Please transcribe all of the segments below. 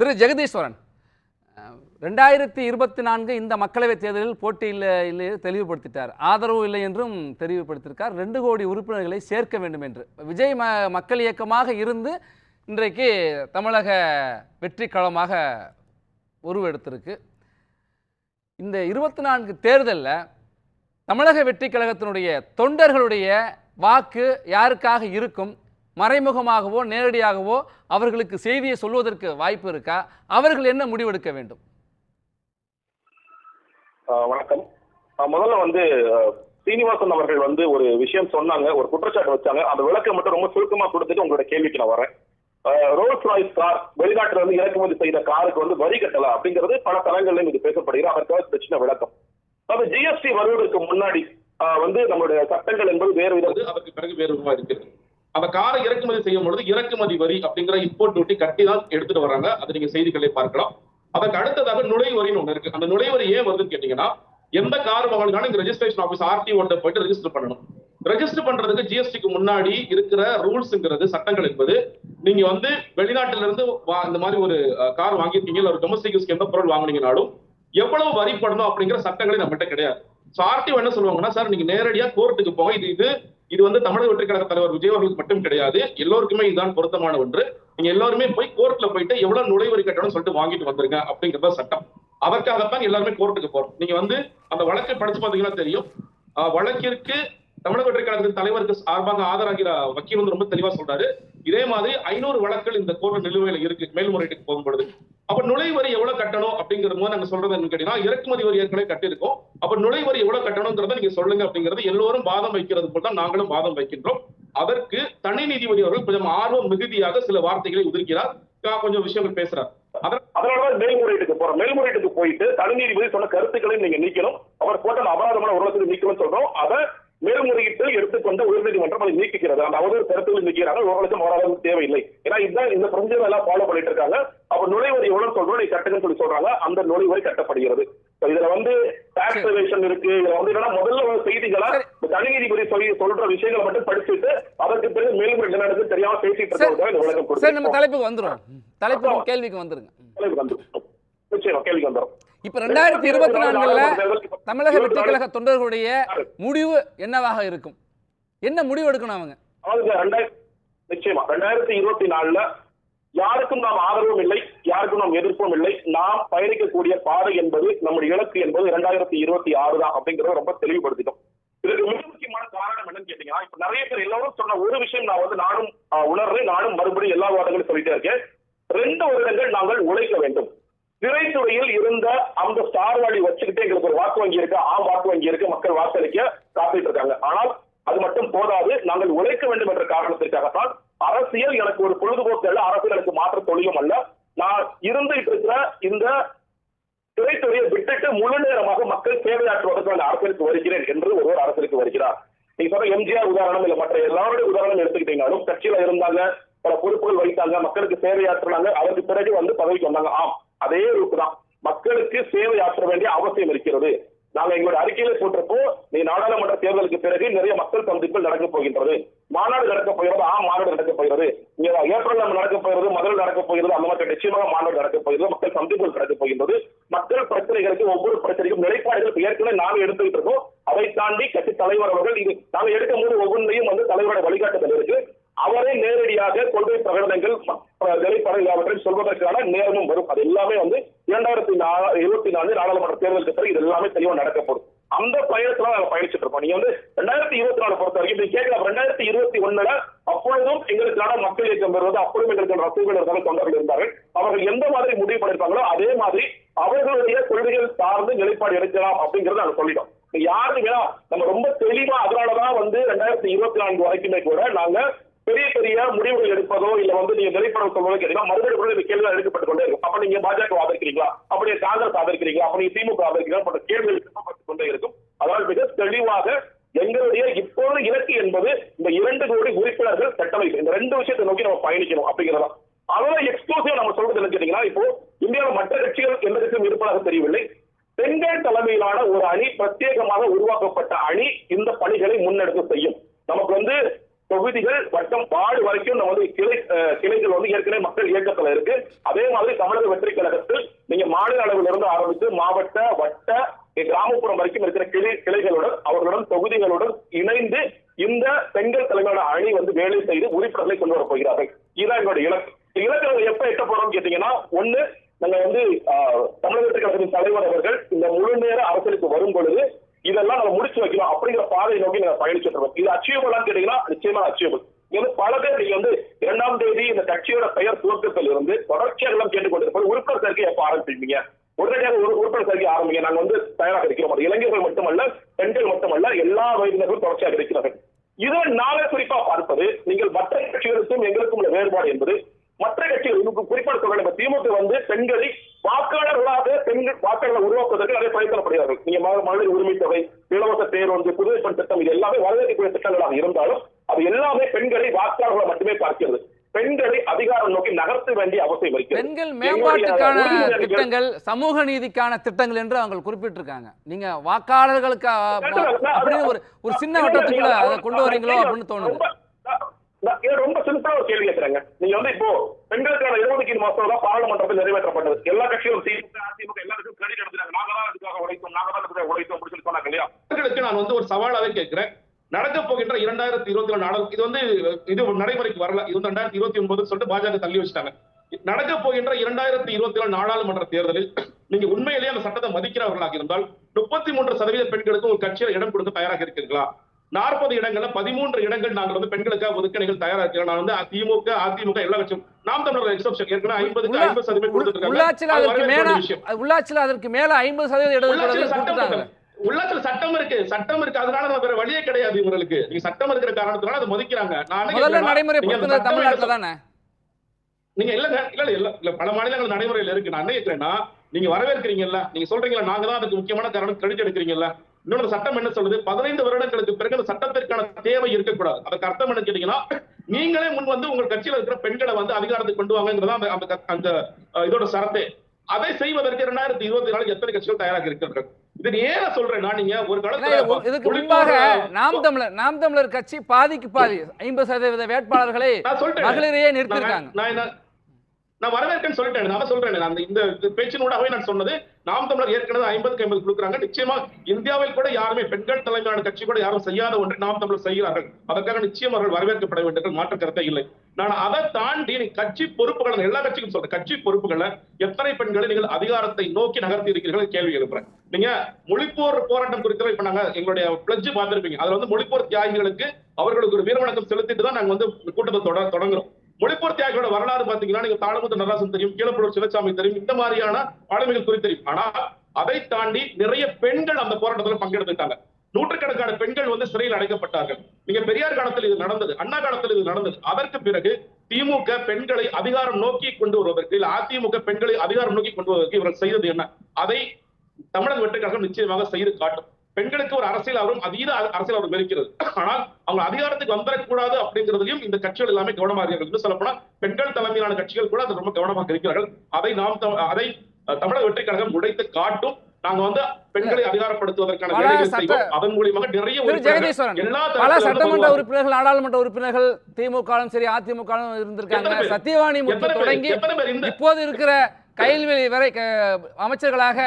திரு ஜெகதீஸ்வரன் ரெண்டாயிரத்தி இருபத்தி நான்கு இந்த மக்களவைத் தேர்தலில் போட்டியில் இல்லை தெளிவுபடுத்திட்டார். ஆதரவு இல்லை என்றும் தெளிவுபடுத்தியிருக்கார் ரெண்டு கோடி உறுப்பினர்களை சேர்க்க வேண்டும் என்று. விஜய் ம மக்கள் இயக்கமாக இருந்து இன்றைக்கு தமிழக வெற்றி களமாக உருவெடுத்திருக்கு. இந்த இருபத்தி நான்கு தேர்தலில் தமிழக வெற்றி கழகத்தினுடைய தொண்டர்களுடைய வாக்கு யாருக்காக இருக்கும்? மறைமுகமாகவோ நேரடியாகவோ அவர்களுக்கு செய்தியை சொல்வதற்கு வாய்ப்பு இருக்கா? அவர்கள் என்ன முடிவெடுக்க வேண்டும்? ஆஹ் வணக்கம். முதல்ல வந்து சீனிவாசன் அவர்கள் வந்து ஒரு விஷயம் சொன்னாங்க ஒரு குற்றச்சாட்டு வச்சாங்க. அந்த விளக்கம் மட்டும் ரொம்ப சுருக்கமா கொடுத்துட்டு உங்களோட கேள்விக்கு நான் வரேன். ரோல்ஸ் ராய்ஸ் கார் வெளிநாட்டுல இருந்து இறக்குமதி செய்த காருக்கு வந்து வரி கட்டல அப்படிங்கிறது பல தளங்கள்லயும் இது பேசப்படுகிறது. அதற்காக சின்ன விளக்கம். அது ஜிஎஸ்டி வருவதற்கு முன்னாடி வந்து நம்மளுடைய சட்டங்கள் என்பது வேறு விதம் வந்து அதற்கு பிறகு வேறு விதமா இருக்கிறது. அந்த காரை இறக்குமதி செய்யும் பொழுது இறக்குமதி வரி அப்படிங்கிற இம்போர்ட் டியூட்டி கட்டி தான் எடுத்துட்டு வராங்க அதை நீங்க செய்திகளை பார்க்கலாம். அதற்கு அடுத்ததாக நுழைவரின்னு ஒண்ணு இருக்கு. அந்த நுழைவரி ஏன் வருதுன்னு கேட்டீங்கன்னா எந்த கார் வாங்கினாலும் இங்க ரெஜிஸ்ட்ரேஷன் ஆஃபீஸ் ஆர்டிஓ போயிட்டு ரெஜிஸ்டர் பண்ணணும். ரெஜிஸ்டர் பண்றதுக்கு ஜிஎஸ்டிக்கு முன்னாடி இருக்கிற ரூல்ஸ்ங்கிறது சட்டங்கள் என்பது நீங்க வந்து வெளிநாட்டுல இருந்து வா- இந்த மாதிரி ஒரு கார் வாங்கியிருக்கீங்க இல்ல ஒரு டொமஸ்டிக் யூஸ்க்கு எந்த பொருள் வாங்குனீங்கனாலும் எவ்வளவு வரி படணும் அப்படிங்கிற சட்டங்களே நம்மகிட்ட கிடையாது. சோ ஆர்டிஓ என்ன சொல்லுவாங்கன்னா சார் நீங்க நேரடியா கோர்ட்டுக்கு போங்க. இது இது இது வந்து தமிழக வெற்றி கழக தலைவர் விஜய் அவர்களுக்கு மட்டும் கிடையாது. எல்லோருக்குமே இதுதான் பொருத்தமான ஒன்று. நீங்க எல்லாருமே போய் கோர்ட்ல போயிட்டு எவ்வளவு நுழைவரி கட்டணும்னு சொல்லிட்டு வாங்கிட்டு வந்துருங்க அப்படிங்கிறத சட்டம். அதற்காகத்தான் எல்லாருமே கோர்ட்டுக்கு போறோம். நீங்க வந்து அந்த வழக்கை படிச்சு பாத்தீங்கன்னா தெரியும். ஆஹ் வழக்கிற்கு தமிழக வெற்றி கழகத்தின் தலைவருக்கு சார்பாக ஆதராகிற வக்கீல் வந்து ரொம்ப தெளிவா சொல்றாரு. இதே மாதிரி ஐநூறு வழக்குகள் இந்த கோர்ட் நிலுவையில இருக்கு மேல்முறையீட்டுக்கு போகும்பொழுது. அப்ப நுழைவரி எவ்வளவு கட்டணும் அப்படிங்கிற போது நாங்க சொல்றது என்னன்னு கேட்டீங்கன்னா இறக்குமதி வரி ஏற்கனவே கட்டியிருக்கோம். அப்ப நுழைவரி எவ்வளவு கட்டணுங்கிறத நீங்க சொல்லுங்க அப்படிங்கறது எல்லோரும் வாதம் வைக்கிறது போல தான் நாங்களும் வாதம் வைக்கின்றோம். அதற்கு தனி நீதிபதி அவர்கள் கொஞ்சம் ஆர்வம் மிகுதியாக சில வார்த்தைகளை உதிர்க்கிறார். கொஞ்சம் விஷயங்கள் பேசுறார். அதனாலதான் மேல்முறையீட்டுக்கு போறோம். மேல்முறையீட்டுக்கு போயிட்டு தனி நீதிபதி சொன்ன கருத்துக்களையும் நீங்க நீக்கணும். அவர் போட்ட அபராதமான ஒரு லட்சத்துக்கு நீக்கணும்னு சொல்றோம். அதை மேல்முறையீட்டில் எடுத்துக்கொண்டு உயர்நீதிமன்றம் அதை நீக்குகிறது. அந்த அவதூறு கருத்துக்கள் நீக்கிறாங்க ஒரு லட்சம் தேவையில்லை. ஏன்னா இதுதான் இந்த பிரஞ்சம் எல்லாம் ஃபாலோ பண்ணிட்டு இருக்காங்க. அப்ப நுழைவரி எவ்வளவு சொல்றோம். நீ கட்டுங்கன்னு சொல்லி சொல்றாங்க. அந்த நுழைவரி கட்டப்படுகிறது. இதுல வந்து டாக்ஸ் ரிலேஷன் இருக்கு. இதுல வந்து என்னன்னா முதல்ல செய்திகளா தனி நீதிபதி சொல்லி சொல்ற விஷயங்களை மட்டும் படிச்சுட்டு அதற்கு பிறகு மேல்முறை என்ன நடக்குது தெரியாம பேசிட்டு இந்த விளக்கம் சரி நம்ம கொடுத்து தலைப்புக்கு வந்துடும் தலைப்புக்கு கேள்விக்கு வந்துருங்க கேள்விக்கு வந்துரும். நிச்சயம் கேள்விக்கு வந்துடும். இப்ப ரெண்டாயிரத்தி இருபத்தி நான்குல தமிழக வெற்றி கழக தொண்டர்களுடைய முடிவு என்னவாக இருக்கும்? என்ன முடிவு எடுக்கணும் அவங்க? நிச்சயமா ரெண்டாயிரத்தி இருபத்தி நாலுல யாருக்கும் நாம் ஆதரவும் இல்லை யாருக்கும் நாம் எதிர்ப்பும் இல்லை. நாம் பயணிக்கக்கூடிய பாதை என்பது நம்முடைய இலக்கு என்பது இரண்டாயிரத்தி இருபத்தி ஆறு தான் அப்படிங்கறத ரொம்ப தெளிவுபடுத்திட்டோம். இதுக்கு மிக முக்கியமான காரணம் என்னன்னு கேட்டீங்கன்னா இப்ப நிறைய பேர் எல்லாரும் சொன்ன ஒரு விஷயம் நான் வந்து நானும் உணர்றேன் நானும் மறுபடியும் எல்லா வாதங்களும் சொல்லிட்டே இருக்கேன். ரெண்டு வருடங்கள் நாங்கள் உழைக்க வேண்டும். திரைத்துறையில் இருந்த அந்த ஸ்டார் வாடி வச்சுக்கிட்டு எங்களுக்கு ஒரு வாக்கு வங்கி இருக்கு. ஆம் வாக்கு வங்கி இருக்கு. மக்கள் வாக்களிக்க காத்துட்டு இருக்காங்க. ஆனால் அது மட்டும் போதாது. நாங்கள் உழைக்க வேண்டும் என்ற காரணத்திற்காகத்தான் அரசியல் எனக்கு ஒரு பொழுதுபோக்கு அல்ல அரசியல் எனக்கு மாற்ற தொழிலும் அல்ல. நான் இருந்துகிட்டு இருக்கிற இந்த திரைத்துறையை விட்டுட்டு முழு நேரமாக மக்கள் சேவையாற்றுவதற்கு நான் அரசியலுக்கு வருகிறேன் என்று ஒருவர் அரசியலுக்கு வருகிறார். நீங்க சொல்ற எம்ஜிஆர் உதாரணம் இல்ல மற்ற எல்லாருடைய உதாரணம் எடுத்துக்கிட்டீங்கனாலும் கட்சியில இருந்தாங்க பல பொறுப்புகள் வைத்தாங்க மக்களுக்கு சேவையாற்றினாங்க அதற்கு பிறகு வந்து பதவிக்கு வந்தாங்க ஆம். அதே ரூட்டு தான் மக்களுக்கு சேவை ஆற்ற வேண்டிய அவசியம் இருக்கிறது. நாங்க எங்களுடைய அறிக்கையில போட்டிருப்போ நீ நாடாளுமன்ற தேர்தலுக்கு பிறகு நிறைய மக்கள் சந்திப்புகள் நடக்க போகின்றது. மாநாடு நடக்க போகிறது ஆ மாநாடு நடக்க போகிறது. இங்க ஏப்ரல் நம்ம நடக்க போகிறது முதல் நடக்க போகிறது அந்த மாதிரி நிச்சயமாக மாநாடு நடக்க போகிறது மக்கள் சந்திப்புகள் நடக்க போகின்றது. மக்கள் பிரச்சனைகளுக்கு ஒவ்வொரு பிரச்சனைக்கும் நிலைப்பாடுகள் ஏற்கனவே நாங்கள் எடுத்துக்கிட்டு இருக்கோம். அதை தாண்டி கட்சி தலைவர் அவர்கள் இது நாங்க எடுக்கும் போது ஒவ்வொன்றையும் வந்து தலைவரோட வழிகாட்டுதல் இருக்கு. அவரே நேரடியாக கொள்கை பிரகடனங்கள் ம- நிலைப்பாடுகள் அவற்றை சொல்வதற்கான நேரமும் வரும். அது எல்லாமே வந்து இரண்டாயிரத்தி நா- இருபத்தி நாலு நாடாளுமன்ற தேர்தலுக்கு பிறகு இது எல்லாமே தெளிவா நடக்கப்படும். அந்த பயணத்துல நாங்க பயணிச்சுட்டு இருக்கோம். நீங்க வந்து ரெண்டாயிரத்தி இருபத்தி நாலு பொறுத்த வரைக்கும் நீங்க கேட்கலாம் ரெண்டாயிரத்தி இருபத்தி ஒண்ணுல அப்பொழுதும் எங்களுக்கான மக்கள் இயக்கம் வருவது அப்பொழுதும் எங்களுக்கு ரசிகர்கள் இருந்தாலும் தொண்டர்கள் இருந்தார்கள். அவர்கள் எந்த மாதிரி முடிவு பண்ணிருப்பாங்களோ அதே மாதிரி அவர்களுடைய கொள்கைகள் சார்ந்து நிலைப்பாடு எடுக்கலாம் அப்படிங்கறத நாங்க சொல்லிட்டோம். யாருங்க நம்ம ரொம்ப தெளிவா அதனாலதான் வந்து ரெண்டாயிரத்தி இருபத்தி நான்கு வரைக்குமே கூட நாங்க பெரிய முடிவுகள் எடுப்பதோ இல்ல வந்து நீங்க நிலைப்படம் சொல்வதோ கேட்டீங்கன்னா மறுபடியும் இந்த கேள்விகள் எடுக்கப்பட்டு கொண்டே இருக்கும். அப்ப நீங்க பாஜக ஆதரிக்கிறீங்களா? அப்படியே காங்கிரஸ் ஆதரிக்கிறீங்களா? அப்ப நீங்க திமுக ஆதரிக்கிறீங்களா? போன்ற கேள்விகள் கொண்டே இருக்கும். அதனால் மிக தெளிவாக எங்களுடைய இப்போது இலக்கு என்பது இந்த இரண்டு கோடி உறுப்பினர்கள் கட்டமைப்பு. இந்த ரெண்டு விஷயத்தை நோக்கி நம்ம பயணிக்கணும் அப்படிங்கிறதா அதெல்லாம் எக்ஸ்க்ளூசிவா நம்ம சொல்றது என்ன கேட்டீங்கன்னா இப்போ இந்தியாவில் மற்ற கட்சிகள் எந்த கட்சியும் இருப்பதாக தெரியவில்லை. பெண்கள் தலைமையிலான ஒரு அணி பிரத்யேகமாக உருவாக்கப்பட்ட அணி இந்த பணிகளை முன்னெடுத்து செய்யும். நமக்கு வந்து தொகுதிகள் வட்டம் வார்டு வரைக்கும் நம்ம வந்து கிளை கிளைகள் வந்து ஏற்கனவே மக்கள் இயக்கத்துல இருக்கு. அதே மாதிரி தமிழக வெற்றி கழகத்தில் நீங்க மாநில அளவில் இருந்து ஆரம்பித்து மாவட்ட வட்ட கிராமப்புறம் வரைக்கும் இருக்கிற கிளை கிளைகளுடன் அவர்களுடன் தொகுதிகளுடன் இணைந்து இந்த பெண்கள் தலைமையோட அணி வந்து வேலை செய்து உறுப்பினர்களை கொண்டு வர போகிறார்கள். இதுதான் எங்களுடைய இலக்கு. இலக்கு நாங்க எப்ப எட்ட போறோம்னு கேட்டீங்கன்னா ஒண்ணு நாங்க வந்து ஆஹ், தமிழக வெற்றி கழகத்தின் தலைவர் அவர்கள் இந்த முழு நேர அரசியலுக்கு வரும் பொழுது இதெல்லாம் நம்ம முடிச்சு வைக்கணும் அப்படிங்கிற பாதையை நோக்கி நாங்க பயணிச்சுட்டு இருக்கோம். இது அச்சீவபிளான்னு கேட்டீங்கன்னா நிச்சயமா அச்சீவபிள் இது பல பேர் நீங்க வந்து இரண்டாம் தேதி இந்த கட்சியோட பெயர் துவக்கத்தில் இருந்து தொடர்ச்சியாக எல்லாம் கேட்டுக்கொண்டிருப்பது உறுப்பினர் சேர்க்கை எப்ப ஆரம்பிப்பீங்க? உடனடியாக ஒரு உறுப்பினர் சேர்க்கை ஆரம்பிங்க. நாங்க வந்து தயாராக இருக்கிறோம் அது இளைஞர்கள் மட்டுமல்ல பெண்கள் மட்டுமல்ல எல்லா வயதினர்களும் தொடர்ச்சியாக இருக்கிறார்கள். இதை நாளை குறிப்பா பார்ப்பது நீங்கள் மற்ற கட்சிகளுக்கும் எங்களுக்கும் உள்ள வேறுபாடு என்பது மற்ற கட்சிகள் குறிப்பாக சொல்றேன் இப்ப திமுக வந்து பெண்களை வாக்காளர்களாக பெண்கள் வாக்காளர்களை உருவாக்குவதற்கு நிறைய பிரயத்தனப்படுகிறார்கள் நீங்க மக- மகளிர் உரிமை தொகை இலவச பேருந்து பெண் திட்டம் இது எல்லாமே வரவேற்கக்கூடிய திட்டங்களாக இருந்தாலும் அது எல்லாமே பெண்களை வாக்காளர்களை மட்டுமே பார்க்கிறது. பெண்களை அதிகாரம் நோக்கி நகர்த்த வேண்டிய அவசியம் இருக்கிறது. பெண்கள் மேம்பாட்டுக்கான திட்டங்கள் சமூக நீதிக்கான திட்டங்கள் என்று அவங்க குறிப்பிட்டிருக்காங்க. நீங்க வாக்காளர்களுக்கு அப்படின்னு ஒரு ஒரு சின்ன வட்டத்துக்குள்ள அதை கொண்டு வரீங்களோ அப்படின்னு தோணுது. ரொம்ப- சிம்பிளா ஒரு கேள்வி கேட்கிறேங்க நீங்க வந்து இப்போ பெண்களுக்கான இடஒதுக்கீடு மசோதா பாராளுமன்றத்தில் நிறைவேற்றப்பட்டது. எல்லா கட்சியும் திமுக அதிமுக எல்லாருக்கும் கிரெடிட் எடுத்துறாங்க நாங்க தான் அதுக்காக உழைத்தோம். நாங்க தான் அதுக்காக உழைத்தோம் அப்படின்னு சொல்லி சொன்னாங்க இல்லையா? பெண்களுக்கு நான் வந்து ஒரு சவாலாவே கேட்கிறேன் நடக்க போகின்ற இரண்டாயிரத்தி இருபத்தி ஏழு நாடகம் இது வந்து இது ஒரு நடைமுறைக்கு வரல. இது வந்து ரெண்டாயிரத்தி இருபத்தி ஒன்பது சொல்லிட்டு பாஜக தள்ளி வச்சுட்டாங்க. நடக்க போகின்ற இரண்டாயிரத்தி இருபத்தி ஏழு நாடாளுமன்ற தேர்தலில் நீங்க உண்மையிலேயே அந்த சட்டத்தை மதிக்கிறவர்களாக இருந்தால் முப்பத்தி மூன்று சதவீத பெண்களுக்கு ஒரு கட்சியில் இடம் கொடுக்க தயாராக இருக்கீங்களா நாற்பது இடங்கள்ல பதிமூன்று இடங்கள் நாங்கள் வந்து பெண்களுக்காக ஒதுக்க நீங்கள் தயாரா இருக்கிறோம் நான் வந்து திமுக அதிமுக எல்லா கட்சியும் நாம் தமிழர் எக்ஸப்ஷன் ஏற்கனவே ஐம்பதுக்கு ஐம்பது சதவீதம் கொடுத்துருக்காங்க. உள்ளாட்சியில் அது அதற்கு மேல வேண்டிய விஷயம். உள்ளாட்சியில் அதற்கு மேல ஐம்பது சதவீத இடஒதுக்கீடு உள்ளாட்சியில சட்டம் இருக்கு. சட்டம் இருக்கு. சட்டம் இருக்கு. அதனால நம்ம வேற வழியே கிடையாது இவங்களுக்கு. நீங்க சட்டம் இருக்கிற காரணத்தினால அதை மதிக்கிறாங்க. நான் சட்டம் தமிழ்நாட்டுல தானே? நீங்க இல்லங்க இல்ல இல்ல இல்ல. பல மாநிலங்கள் நடைமுறையில இருக்கு. நான் என்ன கேட்கிறேன்னா நீங்க வரவேற்கிறீங்கல்ல. நீங்க சொல்றீங்களா நாங்க தான் அதுக்கு முக்கியமான காரணம். கிரெடிட் எடுக்கிறீங்கல்ல. இன்னொரு சட்டம் என்ன சொல்லுது? பதினைந்து வருடங்களுக்கு பிறகு அந்த சட்டத்திற்கான தேவை இருக்கக்கூடாது. அதுக்கு அர்த்தம் என்ன கேட்டீங்கன்னா நீங்களே முன் வந்து உங்கள் கட்சியில இருக்கிற பெண்களை வந்து அதிகாரத்துக்கு கொண்டு வாங்கங்கிறதா அந்த அந்த இதோட சரத்தே. அதை செய்வதற்கு இரண்டாயிரத்தி இருபத்தி நாலு எத்தனை கட்சிகள் தயாராக இருக்கிறார்கள் இது ஏன் சொல்றேன்னா நீங்க ஒரு காலத்துல இது- இதுக்கு முன்பாக நாம் தமிழர் நாம் தமிழர் கட்சி பாதிக்கு பாதி ஐம்பது சதவீத வேட்பாளர்களை நான் மகளிரையே நிறுத்திருக்காங்க நான் நான் வரவேற்கன்னு சொல்லிட்டேன். நான் சொல்றேன். நான் அந்த இந்த பேச்சினூடாகவே நான் சொன்னது நாம் தமிழர் ஏற்கனவே ஐம்பதுக்கு ஐம்பது கொடுக்குறாங்க. நிச்சயமா இந்தியாவில் கூட யாருமே பெண்கள் தலைமையான கட்சி கூட யாரும் செய்யாத ஒன்று நாம் தமிழர் செய்கிறார்கள். அதற்காக நிச்சயம் அவர்கள் வரவேற்கப்பட வேண்டும் என்று மாற்று இல்லை. நான் அதை தாண்டி நீ கட்சி பொறுப்புகளை எல்லா கட்சிக்கும் சொல்றேன். கட்சி பொறுப்புகளை எத்தனை பெண்களை நீங்கள் அதிகாரத்தை நோக்கி நகர்த்தி இருக்கிறீர்கள் கேள்வி எழுப்புறேன். நீங்க மொழிப்போர் போராட்டம் குறித்து இப்ப நாங்க எங்களுடைய பிளட்ஜ் பார்த்திருப்பீங்க. அதுல வந்து மொழிப்போர் தியாகிகளுக்கு அவர்களுக்கு ஒரு வீரவணக்கம் செலுத்திட்டு தான் நாங்க வந்து கூட்டத்தை தொடங்குறோம். மொழிப்போர் தியாகியோட வரலாறு பாத்தீங்கன்னா நீங்க தாளமுத்து நடராசன் தெரியும் கீழப்பூர் சிவசாமி தெரியும் இந்த மாதிரியான ஆளுமைகள் குறித்து தெரியும். ஆனா அதை தாண்டி நிறைய பெண்கள் அந்த போராட்டத்துல பங்கெடுத்துட்டாங்க நூற்றுக்கணக்கான பெண்கள் வந்து சிறையில் அடைக்கப்பட்டார்கள். நீங்க பெரியார் காலத்தில் இது நடந்தது அண்ணா காலத்தில் இது நடந்தது. அதற்கு பிறகு திமுக பெண்களை அதிகாரம் நோக்கி கொண்டு வருவதற்கு இல்ல அதிமுக பெண்களை அதிகாரம் நோக்கி கொண்டு வருவதற்கு இவர்கள் செய்தது என்ன? அதை தமிழக வெற்றிக்கழகம் நிச்சயமாக செய்து காட்டும். பெண்களுக்கு ஒரு அரசியல் அவரும் அதீத அரசியல் அவர் இருக்கிறது. ஆனால் அவங்க அதிகாரத்துக்கு வந்துடக்கூடாது அப்படிங்கிறதுலயும் இந்த கட்சிகள் எல்லாமே கவனமாக இருக்கிறார்கள் இன்னும் சொல்ல போனா பெண்கள் தலைமையிலான கட்சிகள் கூட அது ரொம்ப கவனமாக இருக்கிறார்கள் அதை நாம் அதை தமிழக வெற்றி கழகம் உடைத்து காட்டும். நாங்க வந்து பெண்களை அதிகாரப்படுத்துவதற்கான அதன் மூலியமாக நிறைய பல சட்டமன்ற. உறுப்பினர்கள் நாடாளுமன்ற உறுப்பினர்கள் திமுகவும் சரி அதிமுகவும் இருந்திருக்காங்க? சத்தியவாணி பேர்? தொடங்கி இப்போது இருக்கிற கைல்வெளி வரை அமைச்சர்களாக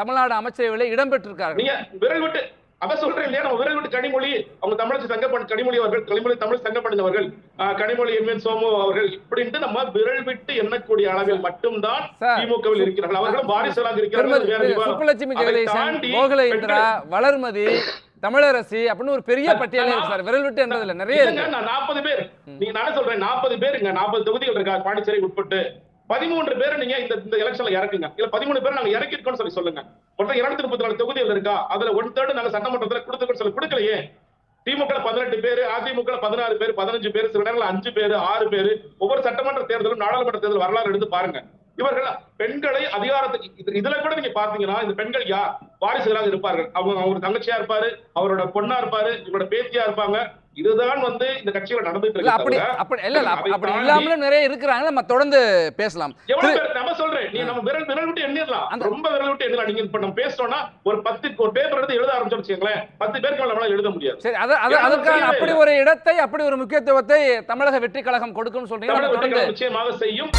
தமிழ்நாடு அமைச்சரவையில் இடம்பெற்றிருக்கார்கள். நீங்க விரல் விட்டு அத சொல்றேன் இல்லையா? நம்ம விரல் விட்டு கனிமொழி அவங்க தமிழக சங்கப்பணி கனிமொழி அவர்கள் கனிமொழி தமிழ் சங்கப்பணிந்தவர்கள் ஆஹ், கனிமொழி எம். என். சோமு அவர்கள் இப்படின்ட்டு நம்ம விரல் விட்டு எண்ணக்கூடிய அளவில் மட்டும்தான் திமுகவில் இருக்கிறார்கள். அவர்களும் வாரிசுகளாக இருக்கிறார்கள். சுப்புலட்சுமி ஜெகதீசன் வளர்மதி தமிழரசி அப்படின்னு ஒரு பெரிய பட்டியலே இருக்கு சார். விரல் விட்டு என்றதுல நிறைய இருக்கு. நாற்பது பேர். நீங்க நானே சொல்றேன் நாற்பது பேருங்க நாற்பது தொகுதிகள் இருக்கா? பாண்டிச்சேரி உட்பட்டு. பதிமூன்று பேரை நீங்க இந்த இந்த எலெக்ஷன்ல இறக்குங்க. இல்ல பதிமூணு பேர் நாங்க இறக்கிருக்கோம்னு சொல்லி சொல்லுங்க. மொத்தம் இருநூத்தி முப்பத்தி நாலு தொகுதிகள் இருக்கா? அதுல ஒன் தேர்ட் நாங்க சட்டமன்றத்துல கொடுத்துருக்கோம்னு சொல்லி கொடுக்கலையே. திமுக பதினெட்டு பேர் அதிமுக பதினாறு பேர் பதினஞ்சு பேர் சில நேரங்கள் அஞ்சு பேர் ஆறு பேர் ஒவ்வொரு சட்டமன்ற தேர்தலும் நாடாளுமன்ற தேர்தல் வரலாறு எடுத்து பாருங்க. இவர்கள் பெண்களை அதிகாரத்துக்கு இது- இதுல கூட நீங்க பாத்தீங்கன்னா இந்த பெண்கள் யார் வாரிசுகளாக இருப்பார்கள். அவங்க அவங்க தங்கச்சியா இருப்பாரு அவரோட பொண்ணா இருப்பாரு இவரோட பேத்தியா இருப்பாங்க. இதுதான் வந்து இந்த கட்சியில நடந்துட்டு இருக்கு அப்படி அப்படி இல்ல அப்படி இல்லாமலும் நிறைய இருக்கிறாங்க. நம்ம தொடர்ந்து பேசலாம். நம்ம சொல்றேன் நீ நம்ம விரல் விரல் விட்டு எண்ணிடலாம். அந்த- ரொம்ப விரல் விட்டு எண்ணலாம் நீங்க இப்ப நம்ம பேசணும்னா ஒரு பத்து ஒரு பேப்பர் எடுத்து எழுத ஆரம்பிச்சோம் வச்சுக்கோங்களேன் பத்து பேருக்கு நம்மளால எழுத முடியாது. சரி அது அதற்கான அப்படி. ஒரு இடத்தை அப்படி ஒரு முக்கியத்துவத்தை தமிழக வெற்றி கழகம் கொடுக்கும்னு சொல்றீங்க. நிச்சயமாக செய்யும்.